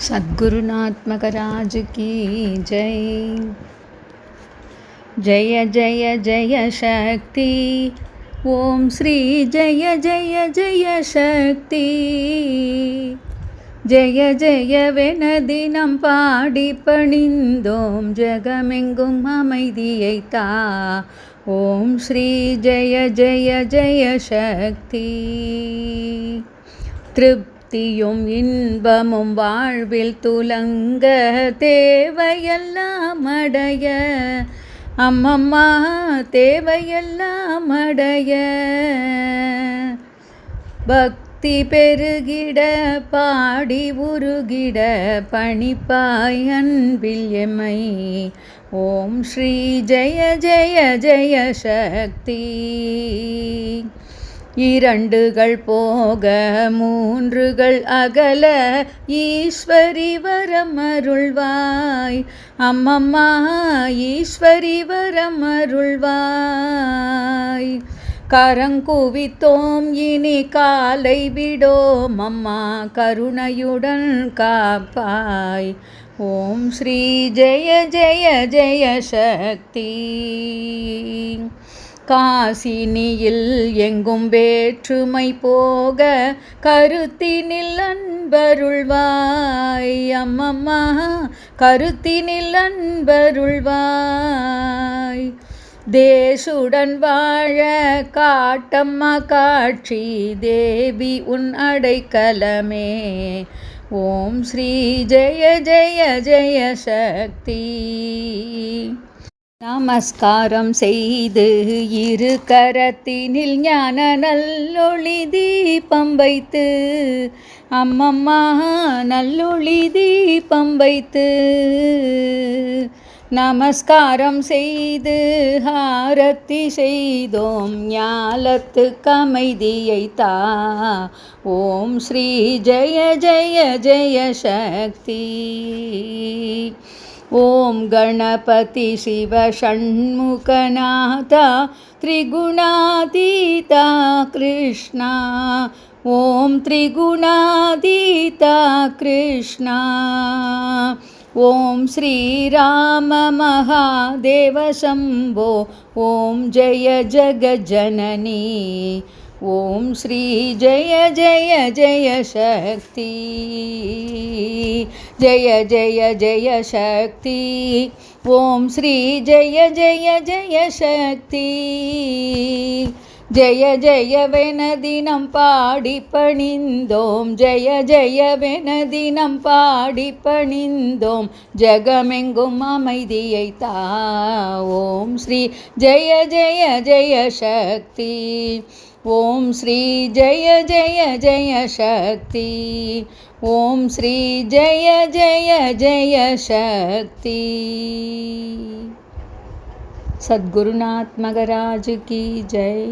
सद्गुरुनाथ मकराज की जय जय जय जय शक्ति ஓம் ஸ்ரீ ஜெய ஜெய ஜெய சக்தி ஜெய ஜெயவென தினம் பாடி பணிந்தோம் ஜெகமெங்கும் அமைதியை தா ஓம் ஸ்ரீ ஜெய ஜெய ஜெய சக்தி பக்தியும் இன்பமும் வாழ்வில் துலங்க தேவையெல்லாம் அடைய. அம்மம்மா தேவையெல்லாம் அடைய. பக்தி பெருகிட பாடி உருகிட பணிப்பாய் அன்பில் எமை ஓம் ஸ்ரீ ஜெய ஜெய ஜெய சக்தி. இரண்டுகள் போக மூன்றுகள் அகல ஈஸ்வரி வரம் அருள்வாய். அம்மம்மா ஈஸ்வரி வரம் அருள்வாய். கரங்குவித்தோம் இனி காலை விடோம். அம்மா கருணையுடன் காப்பாய். ஓம் ஸ்ரீ ஜெய ஜெய ஜெய சக்தி. காசினியில் எங்கும் வேற்றுமை போக கருத்தினில் அன்பருள்வாய் அம்மம்மா கருத்தினில் அன்பருள்வாய். தேசுடன் வாழ காட்டம்மா காட்சி தேவி உன் அடைக்கலமே. ஓம் ஸ்ரீ ஜெய ஜெய ஜெய சக்தி. நமஸ்காரம் செய்து இரு கரத்தினில் ஞான நல்லொளி தீபம் வைத்து அம்மம்மா நல்லொளி தீபம் வைத்து நமஸ்காரம் செய்து ஹாரத்தி செய்தோம் ஞாலத்து கமைதியை தா. ஓம் ஸ்ரீ ஜெய ஜெய ஜெய சக்தி. ॐ गणपति शिव षण्मुखनाथा त्रिगुणातीता कृष्णा। ॐ त्रिगुणातीता कृष्णा। ॐ श्रीराममहादेवशम्भो ॐ जय जगज्जननी ஓம் ஸ்ரீ ஜய ஜய ஜய சக்தி ஜய ஜய ஜய சக்தி ஓம் ஸ்ரீ ஜய ஜய ஜய சக்தி ஜய ஜயவென தினம் பாடி பணிந்தோம் ஜய ஜயவென தினம் பாடி பணிந்தோம் ஜகமெங்கும் அமைதியை தா ஓம் ஸ்ரீ ஜய ஜய ஜய சக்தி ओम श्री जय जय जय शक्ति। ओम श्री जय जय जय शक्ति। सद्गुरुनाथ मगराज की जय।